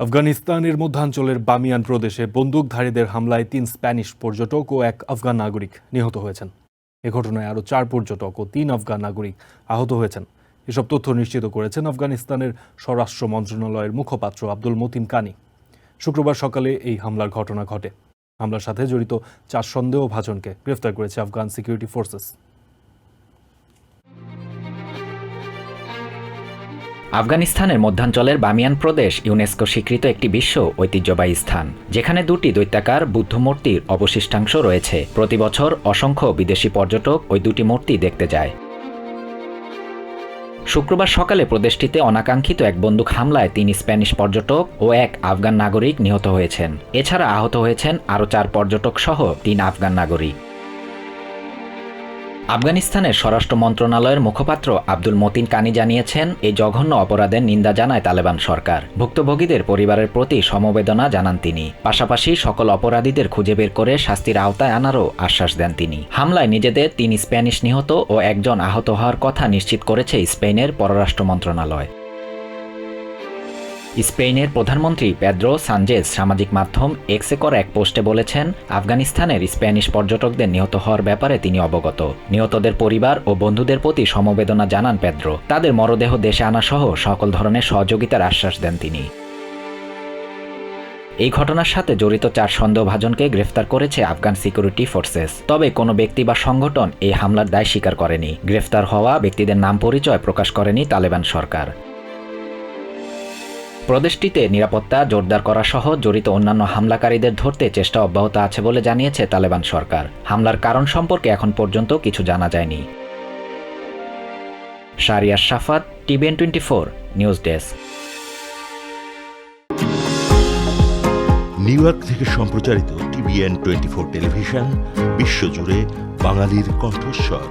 আফগানিস্তানের মধ্যাঞ্চলের বামিয়ান প্রদেশে বন্দুকধারীদের হামলায় তিন স্প্যানিশ পর্যটক ও এক আফগান নাগরিক নিহত হয়েছেন। এ ঘটনায় আরও চার পর্যটক ও তিন আফগান নাগরিক আহত হয়েছেন। এসব তথ্য নিশ্চিত করেছেন আফগানিস্তানের স্বরাষ্ট্র মন্ত্রণালয়ের মুখপাত্র আব্দুল মতিন কানি। শুক্রবার সকালে এই হামলার ঘটনা ঘটে। হামলার সাথে জড়িত চার সন্দেহভাজনকে গ্রেফতার করেছে আফগান সিকিউরিটি ফোর্সেস। আফগানিস্তানের মধ্যাঞ্চলের বামিয়ান প্রদেশ ইউনেস্কো স্বীকৃত একটি বিশ্ব ঐতিহ্যবাহী স্থান, যেখানে দুটি দৈত্যাকার বুদ্ধমূর্তির অবশিষ্টাংশ রয়েছে। প্রতি বছর অসংখ্য বিদেশি পর্যটক ওই দুটি মূর্তি দেখতে যায়। শুক্রবার সকালে প্রদেশটিতে অনাকাঙ্ক্ষিত এক বন্দুক হামলায় তিন স্প্যানিশ পর্যটক ও এক আফগান নাগরিক নিহত হয়েছেন। এছাড়া আহত হয়েছেন আরও চার পর্যটক সহ তিন আফগান নাগরিক। আফগানিস্তানের স্বরাষ্ট্র মন্ত্রণালয়ের মুখপাত্র আব্দুল মতিন কানি জানিয়েছেন এই জঘন্য অপরাধের নিন্দা জানায় তালেবান সরকার। ভুক্তভোগীদের পরিবারের প্রতি সমবেদনা জানান তিনি। পাশাপাশি সকল অপরাধীদের খুঁজে বের করে শাস্তির আওতায় আনারও আশ্বাস দেন তিনি। হামলায় নিজেদের তিন স্প্যানিশ নিহত ও একজন আহত হওয়ার কথা নিশ্চিত করেছে স্পেনের পররাষ্ট্র মন্ত্রণালয়। স্পেনের প্রধানমন্ত্রী পেদ্রো সানজেস সামাজিক মাধ্যম এক্সে করা এক পোস্টে বলেছেন, আফগানিস্তানের স্প্যানিশ পর্যটকদের নিহত হওয়ার ব্যাপারে তিনি অবগত। নিহতদের পরিবার ও বন্ধুদের প্রতি সমবেদনা জানান পেদ্রো। তাদের মরদেহ দেশে আনা সহ সকল ধরনের সহযোগিতার আশ্বাস দেন তিনি। এই ঘটনার সাথে জড়িত চার সন্দেহভাজনকে গ্রেফতার করেছে আফগান সিকিউরিটি ফোর্সেস। তবে কোনো ব্যক্তি বা সংগঠন এই হামলার দায় স্বীকার করেনি। গ্রেফতার হওয়া ব্যক্তিদের নাম পরিচয় প্রকাশ করেনি তালেবান সরকার। প্রদেশটিতে নিরাপত্তা জোরদার করা সহ জড়িত অন্যান্য হামলাকারীদের ধরতে চেষ্টা অব্যাহত আছে বলে জানিয়েছে তালেবান সরকার। হামলার কারণ সম্পর্কে এখন পর্যন্ত কিছু জানা যায়নি। Shahriar Safat TVN twenty four, news desk. New York থেকে সম্প্রচারিত টিভিএন টোয়েন্টি ফোর টেলিভিশন, বিশ্বজুড়ে বাঙালির কণ্ঠস্বর।